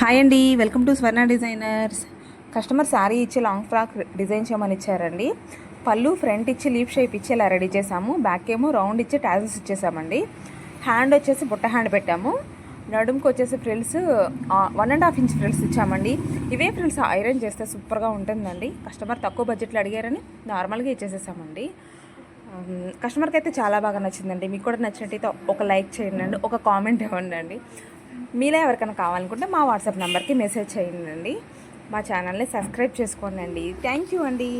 Hi అండి. Welcome to Swarna designers. Customer sari ఇచ్చి long frock design చేయమని ఇచ్చారండి. పళ్ళు ఫ్రంట్ ఇచ్చి లీఫ్ షేప్ ఇచ్చి ఇలా రెడీ చేసాము బ్యాక్ ఏమో రౌండ్ ఇచ్చి టాజల్స్ ఇచ్చేసామండి. హ్యాండ్ వచ్చేసి బుట్ట హ్యాండ్ పెట్టాము. నడుముకు వచ్చేసి frills one and half inch frills ఇచ్చామండి. ఇవే ఫ్రిల్స్ ఐరన్ చేస్తే సూపర్గా ఉంటుందండి. కస్టమర్ తక్కువ బడ్జెట్లో అడిగారని నార్మల్గా ఇచ్చేసేసామండి. కస్టమర్కి అయితే చాలా బాగా నచ్చిందండి. మీకు కూడా నచ్చినట్టయితే ఒక లైక్ చేయండి ఒక కామెంట్ ఇవ్వండి అండి. మీలో ఎవరికైనా కావాలనుకుంటే మా వాట్సాప్ నెంబర్కి మెసేజ్ చేయండి. మా ఛానల్ని సబ్స్క్రైబ్ చేసుకోండి. అండి థ్యాంక్ యూ అండి.